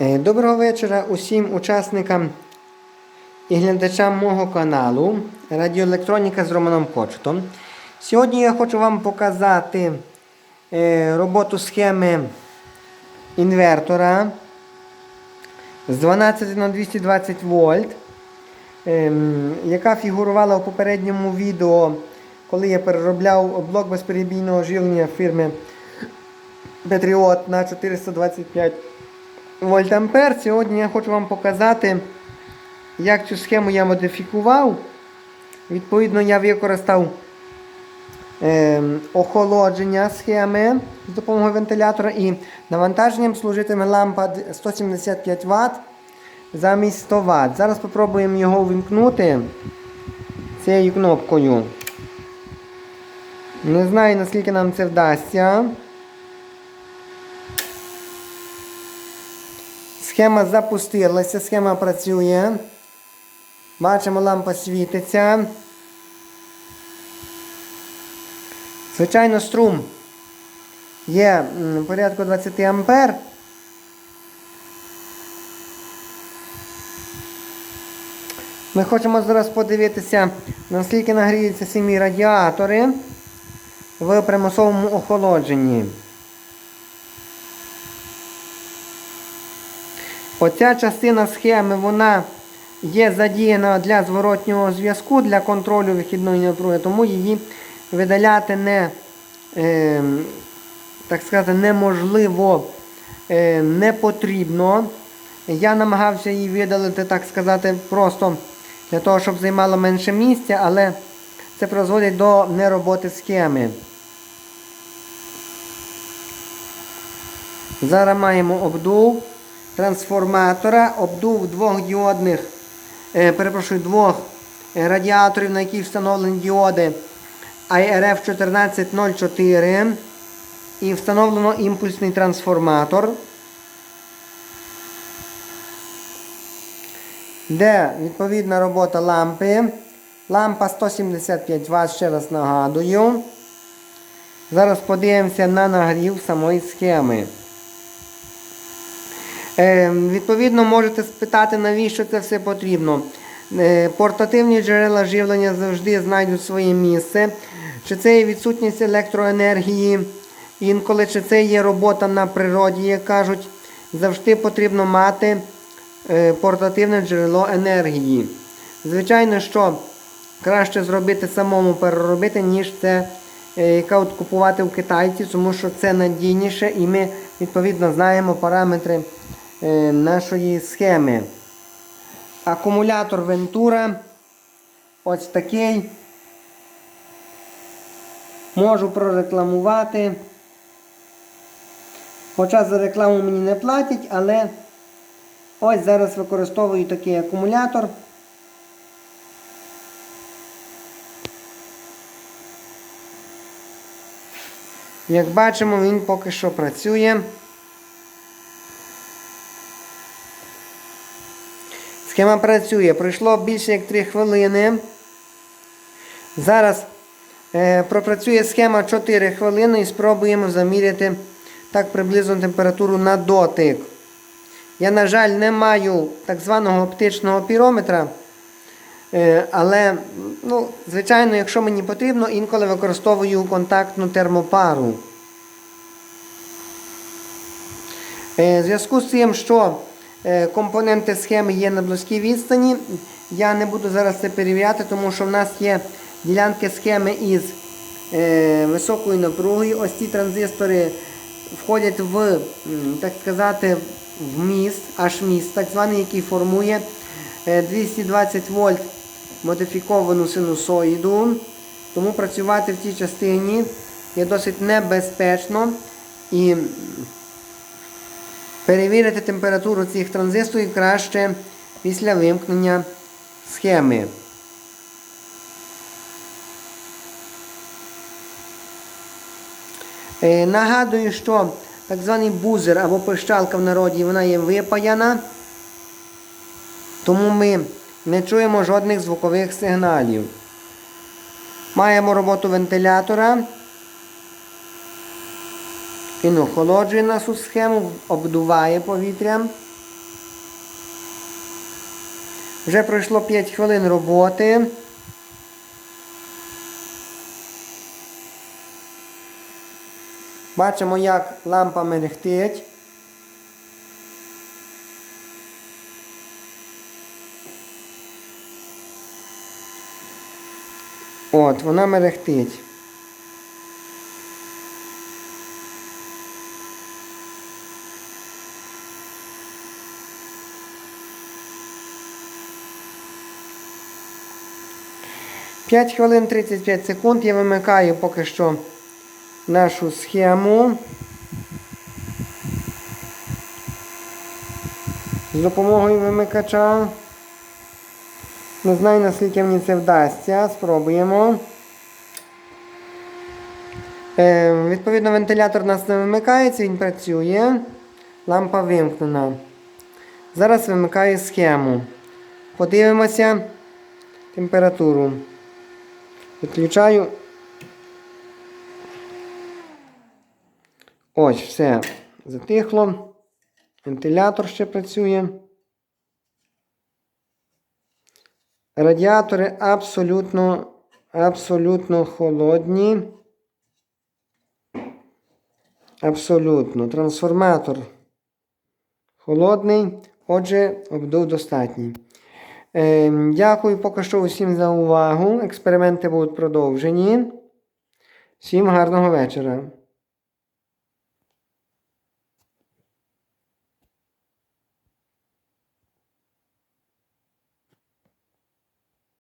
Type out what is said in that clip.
Е, Доброго вечора усім учасникам і глядачам мого каналу Радіоелектроніка з Романом Кочетом. Сьогодні я хочу вам показати е, роботу схеми інвертора з 12 на 220 вольт, ем, яка фігурувала у попередньому відео, коли я переробляв блок безперебійного живлення фірми Patriot на 425 вольт ампер. Сьогодні я хочу вам показати, як цю схему я модифікував. Відповідно, я використав е, охолодження схеми з допомогою вентилятора і навантаженням служитиме лампа 175 Вт замість 100 Вт. Зараз спробуємо його увімкнути цією кнопкою. Не знаю, наскільки нам це вдасться. Схема запустилася, схема працює. Бачимо, лампа світиться. Звичайно, струм є порядку 20 ампер. Ми хочемо зараз подивитися, наскільки нагріються самі радіатори в примусовому охолодженні. Оця частина схеми вона є задіяна для зворотнього зв'язку, для контролю вихідної напруги, тому її видаляти не, е, так сказати, неможливо, е, не потрібно. Я намагався її видалити, так сказати, просто для того, щоб займало менше місця, але це призводить до нероботи схеми. Зараз маємо обдув трансформатора, обдув двох діодних, е, перепрошую, двох е, радіаторів, на яких встановлені діоди IRF 1404 і встановлено імпульсний трансформатор, де відповідна робота лампи. Лампа 175 Вт, ще раз нагадую. Зараз подивимося на нагрів самої схеми. Е, відповідно, можете спитати, навіщо це все потрібно. Е, портативні джерела живлення завжди знайдуть своє місце. Чи це є відсутність електроенергії, інколи чи це є робота на природі, як кажуть, завжди потрібно мати е, портативне джерело енергії. Звичайно, що краще зробити самому переробити, ніж це е, яка от купувати у китайців, тому що це надійніше і ми відповідно знаємо параметри нашої схеми. Акумулятор Ventura ось такий. Можу прорекламувати. Хоча за рекламу мені не платять, але ось зараз використовую такий акумулятор. Як бачимо, він поки що працює. Схема працює. Пройшло більше як 3 хвилини. Зараз е, пропрацює схема 4 хвилини і спробуємо заміряти так приблизно температуру на дотик. Я, на жаль, не маю так званого оптичного пірометра. Е, але, ну, звичайно, якщо мені потрібно, інколи використовую контактну термопару. Е, В зв'язку з тим, що компоненти схеми є на близькій відстані, я не буду зараз це перевіряти, тому що в нас є ділянки схеми із е, високою напругою. Ось ці транзистори входять в, так сказати, в міст, аж міст, так званий, який формує е, 220 вольт модифіковану синусоїду. Тому працювати в цій частині є досить небезпечно. І перевірити температуру цих транзисторів краще після вимкнення схеми. Е, Нагадую, що так званий бузер або пищалка в народі вона є випаяна, тому ми не чуємо жодних звукових сигналів. Маємо роботу вентилятора. Він охолоджує нас у схему, обдуває повітрям. Вже пройшло 5 хвилин роботи. Бачимо, як лампа мерехтить. От, вона мерехтить. П'ять хвилин 35 секунд я вимикаю поки що нашу схему. З допомогою вимикача. Не знаю, наскільки мені це вдасться. Спробуємо. Е, відповідно, вентилятор у нас не вимикається, він працює. Лампа вимкнена. Зараз вимикаю схему. Подивимося температуру. Відключаю. Ось, все. Затихло. Вентилятор ще працює. Радіатори абсолютно, абсолютно холодні. Абсолютно. Трансформатор холодний. Отже, обдув достатній. Е, дякую поки що усім за увагу. Експерименти будуть продовжені. Всім гарного вечора.